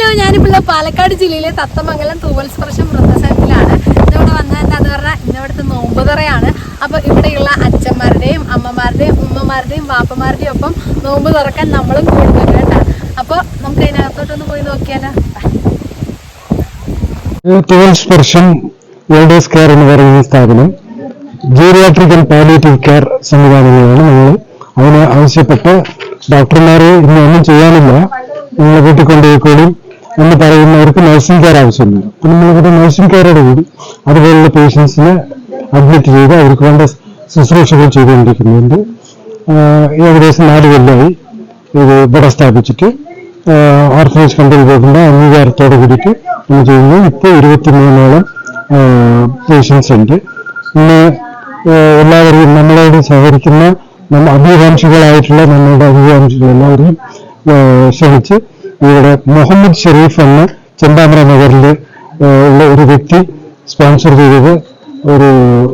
Hello ഞാനിപ്പോൾ പാലക്കാട് ജില്ലയിലെ തത്തമംഗലം തൂവൽ സ്പർശം വൃദ്ധസനത്തിലാണ് ഇന്നിവിടെ വന്നതെന്ന് അത് പറഞ്ഞാൽ ഇന്നിവിടുത്തെ നോമ്പുതറയാണ് അപ്പോൾ ഇവിടെയുള്ള അച്ഛന്മാരുടെയും അമ്മമാരുടെയും ഉമ്മമാരുടെയും വാപ്പമാരുടെയും ഒപ്പം നോമ്പ് തുറക്കാൻ നമ്മളും കൂടുന്നുണ്ട് കേട്ടോ. അപ്പോൾ നമുക്ക് അതിനകത്തോട്ടൊന്ന് പോയി നോക്കിയാലോ? തൂവൽ സ്പർശം കെയർ എന്ന് പറയുന്ന സ്ഥാപനം. ജീറിയാട്രിക്കൽ പാലിയേറ്റീവ് കെയർ സംവിധാനങ്ങളാണ് നമ്മൾ അതിന് ആവശ്യപ്പെട്ട് ഡോക്ടർമാരെ ഇന്ന് ഒന്നും ചെയ്യാനില്ല. നിങ്ങളെ വീട്ടിൽ കൊണ്ടുപോയിക്കോളും എന്ന് പറയുന്നവർക്ക് നഴ്സിംഗ് കെയർ ആവശ്യമുണ്ട് അപ്പം നമ്മളിവിടെ നഴ്സിംഗ് കെയറോട് കൂടി അതുപോലുള്ള പേഷ്യൻസിനെ അഡ്മിറ്റ് ചെയ്ത് അവർക്ക് വേണ്ട ശുശ്രൂഷകൾ ചെയ്തുകൊണ്ടിരിക്കുന്നുണ്ട്. ഏകദേശം നാല് കൊല്ലമായി ഇത് ഇവിടെ സ്ഥാപിച്ചിട്ട്. ഓർഫനേജ് കൺട്രോൾ ബോർഡിന്റെ അംഗീകാരത്തോട് കൂടിയിട്ട് നമ്മൾ ചെയ്യുന്നു. ഇപ്പോൾ ഇരുപത്തിമൂന്നോളം പേഷ്യൻസ് ഉണ്ട്. പിന്നെ എല്ലാവരെയും നമ്മളോട് സഹകരിക്കുന്ന അഭികാംക്ഷികളായിട്ടുള്ള നമ്മളുടെ അഭികാംക്ഷികൾ എല്ലാവരെയും ക്ഷണിച്ച് ഇവിടെ മുഹമ്മദ് ഷെരീഫ് എന്ന ചെമ്പാമ്പ്ര നഗറിൽ ഉള്ള ഒരു വ്യക്തി സ്പോൺസർ ചെയ്തത് ഒരു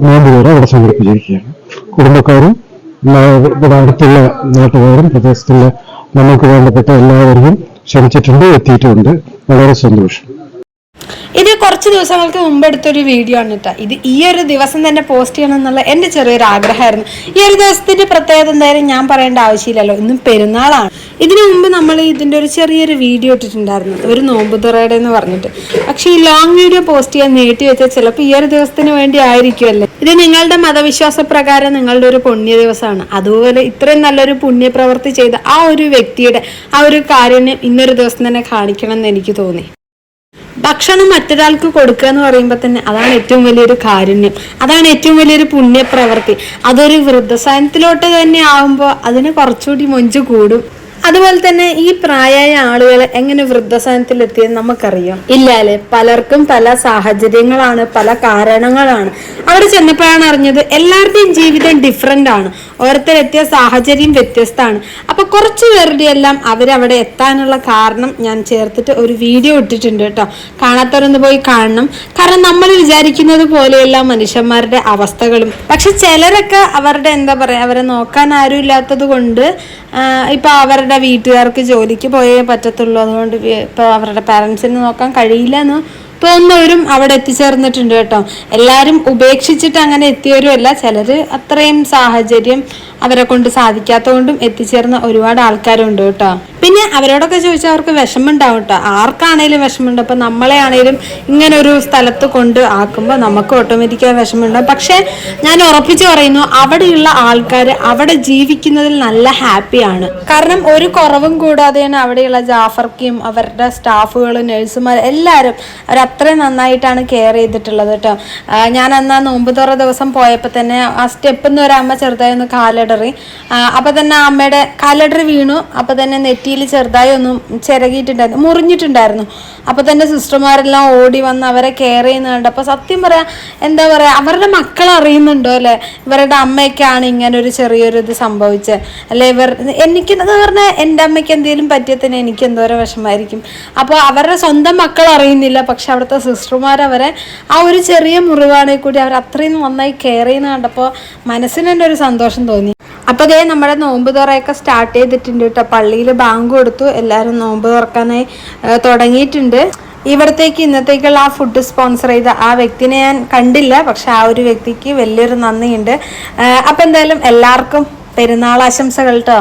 നോമ്പ് അവിടെ സംഘടിപ്പിച്ചിരിക്കുകയാണ്. കുടുംബക്കാരും ഇവിടെ അടുത്തുള്ള നാട്ടുകാരും പ്രദേശത്തുള്ള നമുക്ക് വേണ്ടപ്പെട്ട എല്ലാവരെയും ക്ഷണിച്ചിട്ടുണ്ട് എത്തിയിട്ടുണ്ട്. വളരെ സന്തോഷം. ഇത് കുറച്ച് ദിവസങ്ങൾക്ക് മുമ്പ് എടുത്തൊരു വീഡിയോ ആണ് കേട്ടോ ഇത് ഈ ഒരു ദിവസം തന്നെ പോസ്റ്റ് ചെയ്യണം എന്നുള്ള എന്റെ ചെറിയൊരു ആഗ്രഹമായിരുന്നു. ഈ ഒരു ദിവസത്തിന്റെ പ്രത്യേകത എന്തായാലും ഞാൻ പറയേണ്ട ആവശ്യമില്ലല്ലോ. ഇന്നും പെരുന്നാളാണ്. ഇതിനു മുമ്പ് നമ്മൾ ഇതിന്റെ ഒരു ചെറിയൊരു വീഡിയോ ഇട്ടിട്ടുണ്ടായിരുന്നു. ഒരു നോമ്പുതുറയുടെ എന്ന് പറഞ്ഞിട്ട്. പക്ഷേ ഈ ലോങ് വീഡിയോ പോസ്റ്റ് ചെയ്യാൻ നീട്ടി വെച്ചാൽ ചിലപ്പോൾ ഈ ഒരു ദിവസത്തിന് വേണ്ടി ആയിരിക്കുമല്ലേ? ഇത് നിങ്ങളുടെ മതവിശ്വാസ പ്രകാരം നിങ്ങളുടെ ഒരു പുണ്യ ദിവസമാണ്. അതുപോലെ ഇത്രയും നല്ലൊരു പുണ്യപ്രവൃത്തി ചെയ്ത ആ ഒരു വ്യക്തിയുടെ ആ ഒരു കാര്യം ഇന്നൊരു ദിവസം തന്നെ കാണിക്കണം എന്ന് എനിക്ക് തോന്നി. ഭക്ഷണം മറ്റൊരാൾക്ക് കൊടുക്കുക എന്ന് പറയുമ്പോൾ തന്നെ അതാണ് ഏറ്റവും വലിയൊരു കാരുണ്യം. അതാണ് ഏറ്റവും വലിയൊരു പുണ്യപ്രവൃത്തി. അതൊരു വൃദ്ധസാനത്തിലോട്ട് തന്നെ ആവുമ്പോൾ അതിന് കുറച്ചുകൂടി മൊഞ്ച് കൂടും. അതുപോലെ തന്നെ ഈ പ്രായമായ ആളുകൾ എങ്ങനെ വൃദ്ധസാനത്തിൽ എത്തിയെന്ന് നമുക്കറിയാം. ഇല്ല അല്ലേ? പലർക്കും പല സാഹചര്യങ്ങളാണ് പല കാരണങ്ങളാണ്. അവിടെ ചെന്നപ്പോഴാണ് അറിഞ്ഞത് എല്ലാവരുടെയും ജീവിതം ഡിഫറെന്റ് ആണ്. ഓരോരുത്തരെത്തിയ സാഹചര്യം വ്യത്യസ്തമാണ്. കുറച്ച് പേരുടെ എല്ലാം അവരവിടെ എത്താനുള്ള കാരണം ഞാൻ ചേർത്തിട്ട് ഒരു വീഡിയോ ഇട്ടിട്ടുണ്ട് കേട്ടോ. കാണാത്തവരൊന്ന് പോയി കാണണം. കാരണം നമ്മൾ വിചാരിക്കുന്നത് പോലെയുള്ള മനുഷ്യന്മാരുടെ അവസ്ഥകളും. പക്ഷെ ചിലരൊക്കെ അവരുടെ എന്താ പറയുക അവരെ നോക്കാൻ ആരും ഇല്ലാത്തത് കൊണ്ട് ഇപ്പോൾ അവരുടെ വീട്ടുകാർക്ക് ജോലിക്ക് പോയേ പറ്റത്തുള്ളൂ. അതുകൊണ്ട് ഇപ്പോൾ അവരുടെ പാരൻസിന് നോക്കാൻ കഴിയില്ല എന്ന് തോന്നുന്നവരും അവിടെ എത്തിച്ചേർന്നിട്ടുണ്ട് കേട്ടോ. എല്ലാവരും ഉപേക്ഷിച്ചിട്ട് അങ്ങനെ എത്തിയവരും അല്ല ചിലര് അത്രയും സാഹചര്യം അവരെ കൊണ്ട് സാധിക്കാത്തതുകൊണ്ടും എത്തിച്ചേർന്ന ഒരുപാട് ആൾക്കാരുണ്ട് കേട്ടോ. പിന്നെ അവരോടൊക്കെ ചോദിച്ചാൽ അവർക്ക് വിഷമമുണ്ടാവും കേട്ടോ. ആർക്കാണേലും വിഷമമുണ്ട് അപ്പൊ നമ്മളെ ആണേലും ഇങ്ങനെ ഒരു സ്ഥലത്ത് കൊണ്ട് ആക്കുമ്പോൾ നമുക്ക് ഓട്ടോമാറ്റിക്കായി വിഷമമുണ്ടാവും. പക്ഷേ ഞാൻ ഉറപ്പിച്ച് പറയുന്നു അവിടെയുള്ള ആൾക്കാർ അവിടെ ജീവിക്കുന്നതിൽ നല്ല ഹാപ്പിയാണ്. കാരണം ഒരു കുറവും കൂടാതെയാണ് അവിടെയുള്ള ജാഫർക്കും അവരുടെ സ്റ്റാഫുകൾ നഴ്സുമാർ എല്ലാവരും അവർ നന്നായിട്ടാണ് കെയർ ചെയ്തിട്ടുള്ളത് കേട്ടോ. ഞാൻ അന്ന് നോമ്പ് തുറ ദിവസം പോയപ്പോൾ തന്നെ ആ സ്റ്റെപ്പിന്ന് ഒരു അമ്മ ചെറുതായി ഒന്ന് കാലിടറി അപ്പം തന്നെ അമ്മയുടെ കലടറി വീണു. അപ്പോൾ തന്നെ നെറ്റിയിൽ ചെറുതായി ഒന്നും ചിരകിയിട്ടുണ്ടായിരുന്നു മുറിഞ്ഞിട്ടുണ്ടായിരുന്നു. അപ്പോൾ തന്നെ സിസ്റ്റർമാരെല്ലാം ഓടി വന്ന് അവരെ കെയർ ചെയ്യുന്നുണ്ട്. അപ്പോൾ സത്യം പറയാം എന്താ പറയുക അവരുടെ മക്കൾ അറിയുന്നുണ്ടോ അല്ലേ? ഇവരുടെ അമ്മയ്ക്കാണ് ഇങ്ങനെ ഒരു ചെറിയൊരു ഇത് സംഭവിച്ചത് അല്ലെ ഇവർ എനിക്ക് എന്ന് പറഞ്ഞാൽ എന്റെ അമ്മയ്ക്ക് എന്തെങ്കിലും പറ്റിയ തന്നെ എനിക്ക് എന്തോരം വിഷമായിരിക്കും അപ്പോൾ അവരുടെ സ്വന്തം മക്കൾ അറിയുന്നില്ല. പക്ഷെ അവിടുത്തെ സിസ്റ്റർമാർ അവരെ ആ ഒരു ചെറിയ മുറിവാണെങ്കിൽ കൂടി അവർ അത്രയും നന്നായി കെയർ ചെയ്യുന്ന കണ്ടപ്പോൾ മനസ്സിന് തന്നെ ഒരു സന്തോഷം തോന്നി. അപ്പോൾ ദേ നമ്മുടെ നോമ്പ് തുറയൊക്കെ സ്റ്റാർട്ട് ചെയ്തിട്ടുണ്ട് കേട്ടോ. പള്ളിയിൽ ബാങ്ക് കൊടുത്തു. എല്ലാവരും നോമ്പ് തുറക്കാനായി തുടങ്ങിയിട്ടുണ്ട്. ഇവിടത്തേക്ക് ഇന്നത്തേക്കുള്ള ആ ഫുഡ് സ്പോൺസർ ചെയ്ത ആ വ്യക്തിനെ ഞാൻ കണ്ടില്ല. പക്ഷെ ആ ഒരു വ്യക്തിക്ക് വലിയൊരു നന്ദിയുണ്ട്. അപ്പോൾ എന്തായാലും എല്ലാവർക്കും പെരുന്നാൾ ആശംസകൾ കേട്ടോ